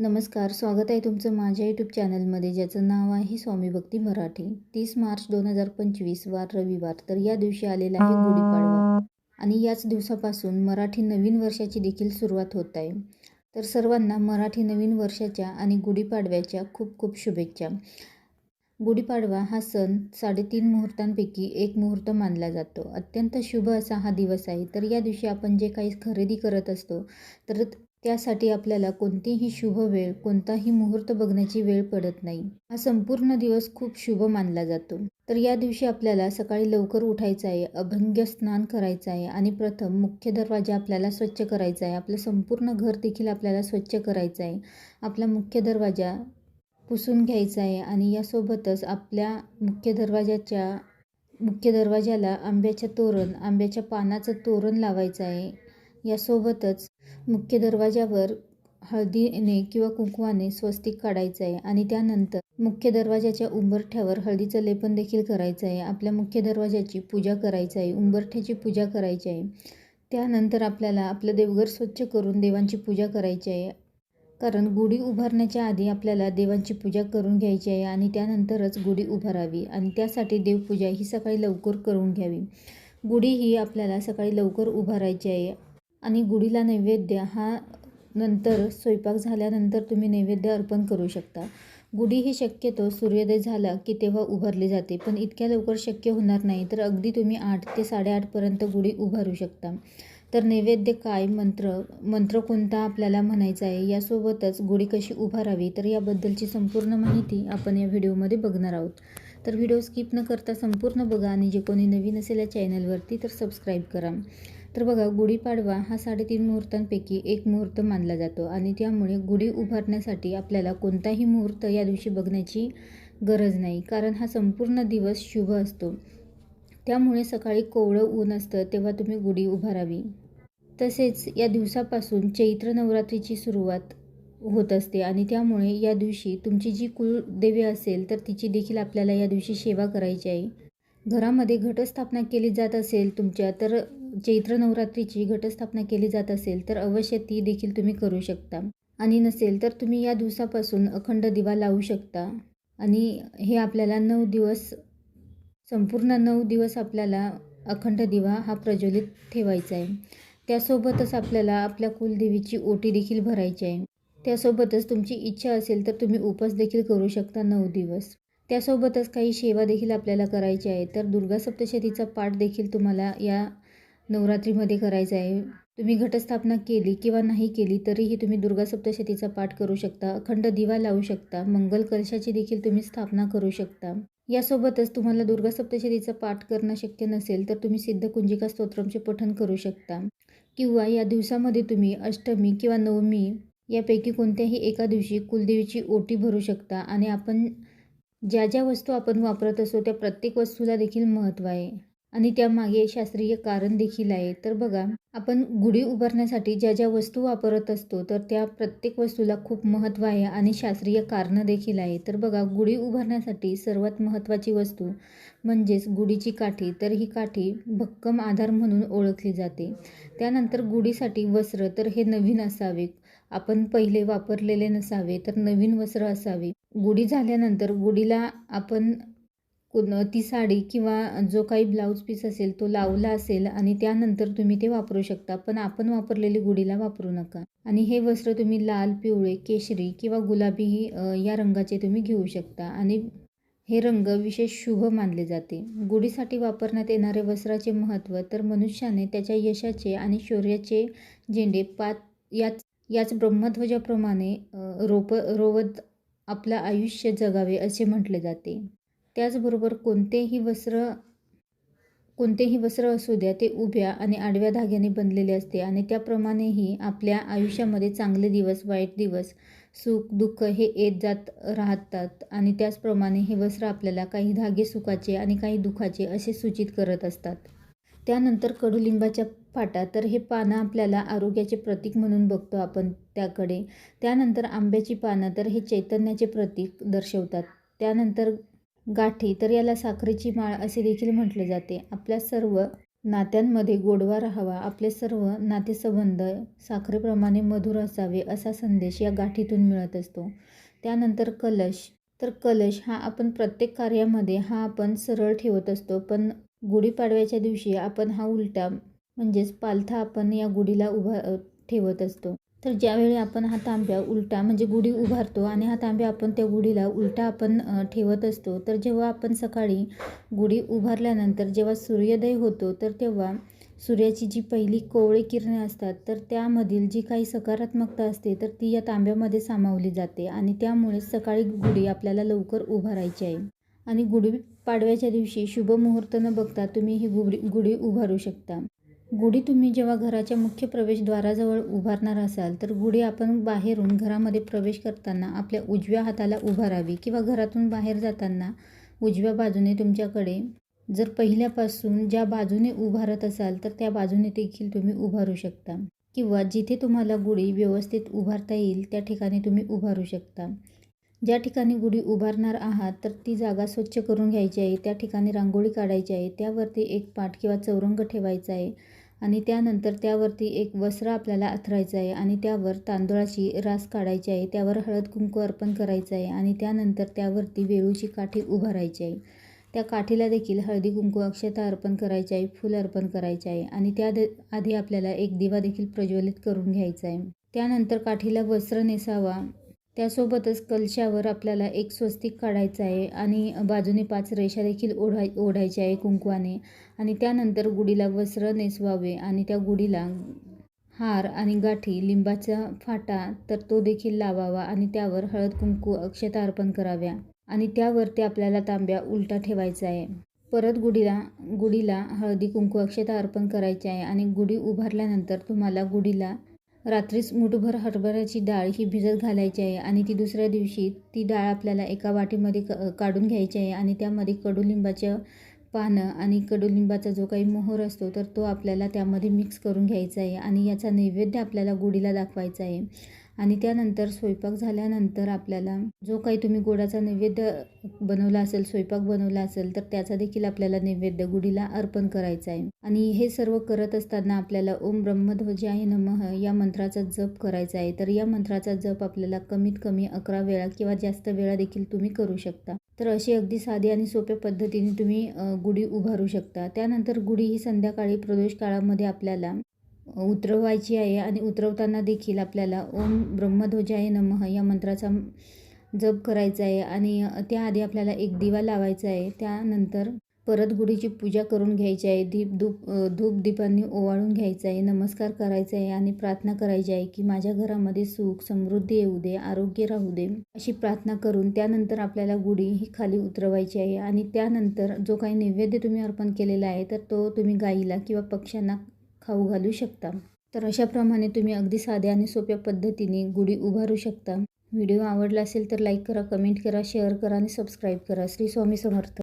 नमस्कार स्वागत आहे तुमचं माझ्या यूट्यूब चॅनलमध्ये ज्याचं नाव आहे स्वामी भक्ती मराठी. तीस मार्च दोन हजार पंचवीस वार रविवार. तर या दिवशी आलेला आहे गुढीपाडवा. आणि याच दिवसापासून मराठी नवीन वर्षाची देखील सुरुवात होत आहे. तर सर्वांना मराठी नवीन वर्षाच्या आणि गुढीपाडव्याच्या खूप खूप शुभेच्छा. गुढीपाडवा हा सण साडेतीन मुहूर्तांपैकी एक मुहूर्त मानला जातो. अत्यंत शुभ असा हा दिवस आहे. तर या दिवशी आपण जे काही खरेदी करत असतो तर त्यासाठी आपल्याला कोणतीही शुभ वेळ कोणताही मुहूर्त बघण्याची वेळ पडत नाही. हा संपूर्ण दिवस खूप शुभ मानला जातो. तर या दिवशी आपल्याला सकाळी लवकर उठायचं आहे अभंग्य स्नान करायचं आहे आणि प्रथम मुख्य दरवाजा आपल्याला स्वच्छ करायचा आहे. आपलं संपूर्ण घर देखील आपल्याला स्वच्छ करायचं आहे. आपला मुख्य दरवाजा पुसून घ्यायचा आहे आणि यासोबतच आपल्या मुख्य दरवाजाच्या मुख्य दरवाजाला आंब्याच्या तोरण आंब्याच्या पानाचं तोरण लावायचं आहे. यासोबतच मुख्य दरवाजावर हळदीने किंवा कुंकवाने स्वस्तिक काढायचं आहे आणि त्यानंतर मुख्य दरवाजाच्या उंबरठ्यावर हळदीचं लेपन देखील करायचं आहे. आपल्या मुख्य दरवाजाची पूजा करायची आहे. उंबरठ्याची पूजा करायची आहे. त्यानंतर आपल्याला आपलं देवघर स्वच्छ करून देवांची पूजा करायची आहे. कारण गुढी उभारण्याच्या आधी आपल्याला देवांची पूजा करून घ्यायची आहे आणि त्यानंतरच गुढी उभारावी आणि त्यासाठी देवपूजा ही सकाळी लवकर करून घ्यावी. गुढी ही आपल्याला सकाळी लवकर उभारायची आहे. आणि गुढीला नैवेद्य हा नंतर स्वयंपाक झाल्यानंतर तुम्ही नैवेद्य अर्पण करू शकता. गुढी ही शक्यतो सूर्योदय झाला की तेव्हा उभारली जाते पण इतक्या लवकर शक्य होणार नाही तर अगदी तुम्ही आठ ते साडेआठपर्यंत गुढी उभारू शकता. तर नैवेद्य काय मंत्र मंत्र कोणता आपल्याला म्हणायचा आहे यासोबतच गुढी कशी उभारावी तर याबद्दलची संपूर्ण माहिती आपण या व्हिडिओमध्ये बघणार आहोत. तर व्हिडिओ स्किप न करता संपूर्ण बघा आणि जे कोणी नवीन असेल या चॅनलवरती तर सबस्क्राईब करा. तर बघा गुढीपाडवा हा साडेतीन मुहूर्तांपैकी एक मुहूर्त मानला जातो आणि त्यामुळे गुढी उभारण्यासाठी आपल्याला कोणताही मुहूर्त या दिवशी बघण्याची गरज नाही कारण हा संपूर्ण दिवस शुभ असतो. त्यामुळे सकाळी कोवळं ऊन असतं तेव्हा तुम्ही गुढी उभारावी. तसेच या दिवसापासून चैत्र नवरात्रीची सुरुवात होत असते आणि त्यामुळे या दिवशी तुमची जी कुलदेवी असेल तर तिची देखील आपल्याला या दिवशी सेवा करायची आहे. घरामध्ये घटस्थापना केली जात असेल तुमच्या तर चैत्र नवरात्रीची घटस्थापना केली जात असेल तर अवश्य ती देखील तुम्ही करू शकता. आणि नसेल तर तुम्ही या दिवसापासून अखंड दिवा लावू शकता. आणि हे आपल्याला नऊ दिवस संपूर्ण नऊ दिवस आपल्याला अखंड दिवा हा प्रज्वलित ठेवायचा आहे. त्यासोबतच आपल्याला आपल्या कुलदेवीची ओटी देखील भरायची आहे. त्यासोबतच तुमची इच्छा असेल तर तुम्ही उपास देखील करू शकता नऊ दिवस. त्यासोबतच काही सेवा देखील आपल्याला करायची आहे तर दुर्गा सप्तशतीचा पाठ देखील तुम्हाला या नवरात्रीमध्ये करायचं आहे. तुम्ही घटस्थापना केली किंवा नाही केली तरीही तुम्ही दुर्गा सप्तशतीचा पाठ करू शकता. अखंड दिवा लावू शकता. मंगल कलशाची देखील तुम्ही स्थापना करू शकता. यासोबतच तुम्हाला दुर्गा सप्तशतीचा पाठ करणं शक्य नसेल तर तुम्ही सिद्ध कुंजिका स्तोत्रमचे पठण करू शकता. किंवा या दिवसामध्ये तुम्ही अष्टमी किंवा नवमी यापैकी कोणत्याही एका दिवशी कुलदेवीची ओटी भरू शकता आणि आपण ज्या ज्या वस्तू आपण वापरत असतो त्या प्रत्येक वस्तूला देखील महत्त्व आहे. आणि त्यामागे शास्त्रीय कारण देखील आहे. तर बघा आपण गुढी उभारण्यासाठी ज्या ज्या वस्तू वापरत असतो तर त्या प्रत्येक वस्तूला खूप महत्त्व आहे आणि शास्त्रीय कारणं देखील आहे. तर बघा गुढी उभारण्यासाठी सर्वात महत्त्वाची वस्तू म्हणजेच गुढीची काठी. तर ही काठी भक्कम आधार म्हणून ओळखली जाते. त्यानंतर गुढीसाठी वस्त्र तर हे नवीन असावे. आपण पहिले वापरलेले नसावे तर नवीन वस्त्र असावे. गुढी झाल्यानंतर गुढीला आपण ती साडी किंवा जो काही ब्लाऊज पीस असेल तो लावला असेल आणि त्यानंतर तुम्ही ते वापरू शकता पण आपण वापरलेली गुढीला वापरू नका. आणि हे वस्त्र तुम्ही लाल पिवळे केशरी किंवा गुलाबी या रंगाचे तुम्ही घेऊ शकता. आणि हे रंग विशेष शुभ मानले जाते. गुढीसाठी वापरण्यात येणारे वस्त्राचे महत्त्व तर मनुष्याने त्याच्या यशाचे आणि शौर्याचे झेंडे पात याच याच ब्रह्मध्वजाप्रमाणे रोप रोवत आपलं आयुष्य जगावे असे म्हटले जाते. त्याचबरोबर कोणतेही वस्त्र कोणतेही वस्त्र असू द्या ते उभ्या आणि आडव्या धाग्याने बनलेले असते आणि त्याप्रमाणेही आपल्या आयुष्यामध्ये चांगले दिवस वाईट दिवस सुख दुःख हे येत जात राहतात आणि त्याचप्रमाणे हे वस्त्र आपल्याला काही धागे सुखाचे आणि काही दुःखाचे असे सूचित करत असतात. त्यानंतर कडुलिंबाच्या फाटा तर हे पानं आपल्याला आरोग्याचे प्रतीक म्हणून बघतो आपण त्याकडे. त्यानंतर आंब्याची पानं तर हे चैतन्याचे प्रतीक दर्शवतात. त्यानंतर गाठी तर याला साखरेची माळ असे देखील म्हटले जाते. आपल्या सर्व नात्यांमध्ये गोडवा राहावा. आपले सर्व नातेसंबंध साखरेप्रमाणे मधुर असावे असा संदेश या गाठीतून मिळत असतो. त्यानंतर कलश. तर कलश हा आपण प्रत्येक कार्यामध्ये हा आपण सरळ ठेवत असतो. पण गुढीपाडव्याच्या दिवशी आपण हा उलटा म्हणजेच पालथा आपण या गुढीला उभा ठेवत असतो. तर ज्यावेळी आपण हा तांब्या उलटा म्हणजे गुढी उभारतो आणि हा तांब्या आपण त्या गुढीला उलटा आपण ठेवत असतो तर जेव्हा आपण सकाळी गुढी उभारल्यानंतर जेव्हा सूर्योदय होतो तर तेव्हा सूर्याची जी पहिली कोवळी किरणे असतात तर त्यामधील जी काही सकारात्मकता असते तर ती या तांब्यामध्ये सामावली जाते आणि त्यामुळे सकाळी गुढी आपल्याला लवकर उभारायची आहे. आणि गुढी पाडव्याच्या दिवशी शुभ मुहूर्त न बघता तुम्ही ही गुढी गुढी उभारू शकता. गुढी तुम्ही जेव्हा घराच्या मुख्य प्रवेशद्वाराजवळ उभारणार असाल तर गुढी आपण बाहेरून घरामध्ये प्रवेश करताना आपल्या उजव्या हाताला उभारावी किंवा घरातून बाहेर जाताना उजव्या बाजूने तुमच्याकडे जर पहिल्यापासून ज्या बाजूने उभारत असाल तर त्या बाजूने देखील तुम्ही उभारू शकता. किंवा जिथे तुम्हाला गुढी व्यवस्थित उभारता येईल त्या ठिकाणी तुम्ही उभारू शकता. ज्या ठिकाणी गुढी उभारणार आहात तर ती जागा स्वच्छ करून घ्यायची आहे त्या ठिकाणी रांगोळी काढायची आहे त्यावरती एक पाट किंवा चौरंग ठेवायचा आहे. आणि त्यानंतर त्यावरती एक वस्त्र आपल्याला अथरायचं आहे आणि त्यावर तांदुळाची रास काढायची आहे. त्यावर हळद कुंकू अर्पण करायचं आहे आणि त्यानंतर त्यावरती वेळूची काठी उभारायची आहे. त्या काठीला देखील हळदी कुंकू अक्षता अर्पण करायची आहे फूल अर्पण करायचे आहे आणि त्या आधी आपल्याला एक दिवा देखील प्रज्वलित करून घ्यायचा आहे. त्यानंतर काठीला वस्त्र नेसावा. त्यासोबतच कलशावर आपल्याला एक स्वस्तिक काढायचं आहे आणि बाजूने पाच रेषा देखील ओढाय ओढायच्या आहे कुंकवाने. आणि त्यानंतर गुढीला वस्त्र नेसवावे आणि त्या गुढीला हार आणि गाठी लिंबाचा फाटा तर तो देखील लावावा आणि त्यावर हळद कुंकू अक्षता अर्पण कराव्या. आणि त्यावरती आपल्याला तांब्या उलटा ठेवायचा आहे. परत गुढीला गुढीला हळदी कुंकू अक्षता अर्पण करायचे आहे आणि गुढी उभारल्यानंतर तुम्हाला गुढीला रात्रीच मुठभर हरभऱ्याची डाळ ही भिजत घालायची आहे आणि ती दुसऱ्या दिवशी ती डाळ आपल्याला एका वाटीमध्ये क काढून घ्यायची आहे आणि त्यामध्ये कडुलिंबाचं पानं आणि कडुलिंबाचा जो काही मोहर असतो तर तो आपल्याला त्यामध्ये मिक्स करून घ्यायचा आहे आणि याचा नैवेद्य आपल्याला गुढीला दाखवायचा आहे. आणि त्यानंतर स्वयंपाक झाल्यानंतर आपल्याला जो काही तुम्ही गोडाचा नैवेद्य बनवला असेल स्वयंपाक बनवला असेल तर त्याचा देखील आपल्याला नैवेद्य गुढीला अर्पण करायचा आहे. आणि हे सर्व करत असताना आपल्याला ओम ब्रह्मध्वजाय नमः या मंत्राचा जप करायचा आहे. तर या मंत्राचा जप आपल्याला कमीत कमी अकरा वेळा किंवा जास्त वेळा देखील तुम्ही करू शकता. तर अशी अगदी साधी आणि सोप्या पद्धतीने तुम्ही गुढी उभारू शकता. त्यानंतर गुढी ही संध्याकाळी प्रदोष काळामध्ये आपल्याला उतरवायची आहे आणि उतरवताना देखील आपल्याला ओम ब्रह्मध्वजाय नमः या मंत्राचा जप करायचा आहे. आणि त्याआधी आपल्याला एक दिवा लावायचा आहे. त्यानंतर परत गुढीची पूजा करून घ्यायची आहे. दीप धूप धूप दीपांनी ओवाळून घ्यायचं आहे. नमस्कार करायचा आहे आणि प्रार्थना करायची आहे की माझ्या घरामध्ये सुख समृद्धी येऊ दे आरोग्य राहू दे अशी प्रार्थना करून त्यानंतर आपल्याला गुढी ही खाली उतरवायची आहे. आणि त्यानंतर जो काही नैवेद्य तुम्ही अर्पण केलेला आहे तर तो तुम्ही गाईला किंवा पक्ष्यांना खाऊ घालू शकता. तर अशाप्रमाणे तुम्ही अगदी साध्या आणि सोप्या पद्धतीने गुढी उभारू शकता. व्हिडिओ आवडला असेल तर लाईक करा कमेंट करा शेअर करा आणि सबस्क्राईब करा. श्री स्वामी समर्थ.